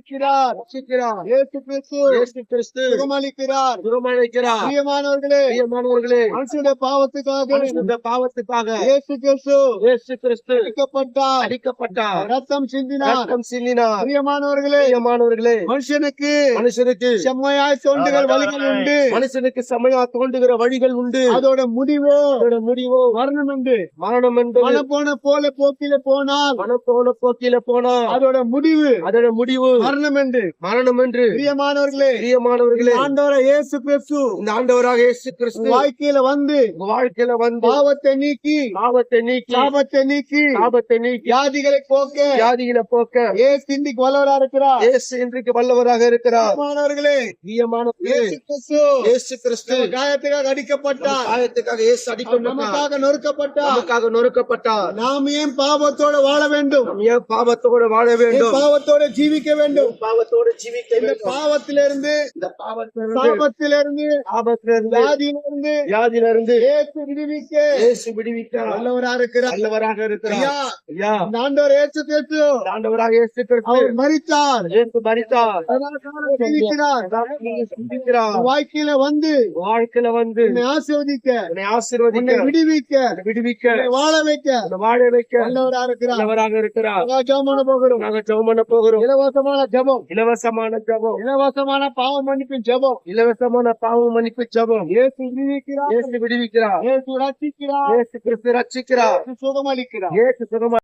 ரட்சிக்கிறார் ரட்சிக்கிறார் இயேசு கிறிஸ்து இயேசு கிறிஸ்து சுகமளிக்கிறார். குணமளிக்கிறார் பிரியமானவர்களே. பிரியமானவர்களே. மனுஷனுடைய பாவத்துக்காக. இந்த பாவத்துக்காக. இயேசு கிறிஸ்து இயேசு கிறிஸ்து அடிக்கப்பட்டார். அடிக்கப்பட்டார். ரத்தம் சிந்தினார். ரத்தம் சிந்தினார். பிரியமானவர்களே. பிரியமானவர்களே. மனுஷனுக்கு மனுஷனுக்கு செம்மையாய் தோன்றுகிற வழிகள் உண்டு. மனுஷனுக்கு சமயா தோன்றுகிற வழிகள் உண்டு. அதோட முடிவோ? அதோட முடிவோ? மரணம் உண்டு. மரணம் என்று மன போன போல போக்கில போனால் மனப்போன போக்கில போனா அதோட முடிவு? அதோட முடிவு? மரணம் என்று மரணம் என்று பிரியமானவர்களே பிரியமானவர்களே. ஆண்டவர இயேசு கிறிஸ்து இந்த ஆண்டவராக இயேசு கிறிஸ்து வாழ்க்கையில வந்து வாழ்க்கையில வந்து பாவத்தை நீக்கி பாவத்தை நீக்கி சாபத்தை நீக்கி பாவத்தை நீக்கி வியாதிகளை போக்க வியாதிகளை போக்க ஏசு இன்றைக்கு வல்லவரா இருக்கிறார். இயேசு இன்றைக்கு வல்லவராக இருக்கிறார். பிரியமானவர்களே பிரியமானவர்களே. இயேசு கிறிஸ்து. இயேசு காயத்துக்காக அடிக்கப்பட்டார். காயத்துக்காக இயேசு அடிக்கப்பட்டார். நமக்காக நொறுக்கப்பட்டார். நமக்காக நொறுக்கப்பட்டார். நாம் ஏன் பாவத்தோட வாழ வேண்டும்? நாம் ஏன் பாவத்தோடு வாழ வேண்டும்? பாவத்தோட ஜீவிக்க வேண்டும்? பாவத்தோடு ஜீவிக்க இந்த பாவத்திலிருந்து இந்த பாவத்திலிருந்து பாவத்திலிருந்து வியாதியிலிருந்து வியாதியிலிருந்து ஏசு விடுவிக்க. இயேசு விடுவிக்க. வல்லவரா இருக்கிறார். நல்லவராக இருக்கிறார். ஐயா இந்த ஆண்டவர் ஏசு இந்த ஆண்டவராக அவர் மரித்தார். மரித்தார். ஜீவிக்கிறார் வாழ்க்கையில வந்து வாழ்க்கையில வந்து உன்னை ஆசீர்வதிக்க உன்னை ஆசீர்வதிக்க விடுவிக்க விடுவிக்க வாழ வைக்க வாழ வைக்க. வல்லவரா இருக்கிறார். நல்லவராக இருக்கிறார். நாங்க ஜெபம் பண்ண போகிறோம். நாங்க ஜெபம் பண்ண போகிறோம். இலவசமான ஜெபம். இலவசமான ஜெபம். இலவசமான பாவ மன்னிப்பின் ஜெபம். இலவசமான பாவம் மன்னிப்பு ஜெபம். இயேசு விடுவிக்கிறார். இயேசு விடுவிக்கிறார். இயேசு ரட்சிக்கிறார். இயேசு கிறிஸ்து ரட்சிக்கிறார். இயேசு சுகமளிக்கிறார். இயேசு சுகமா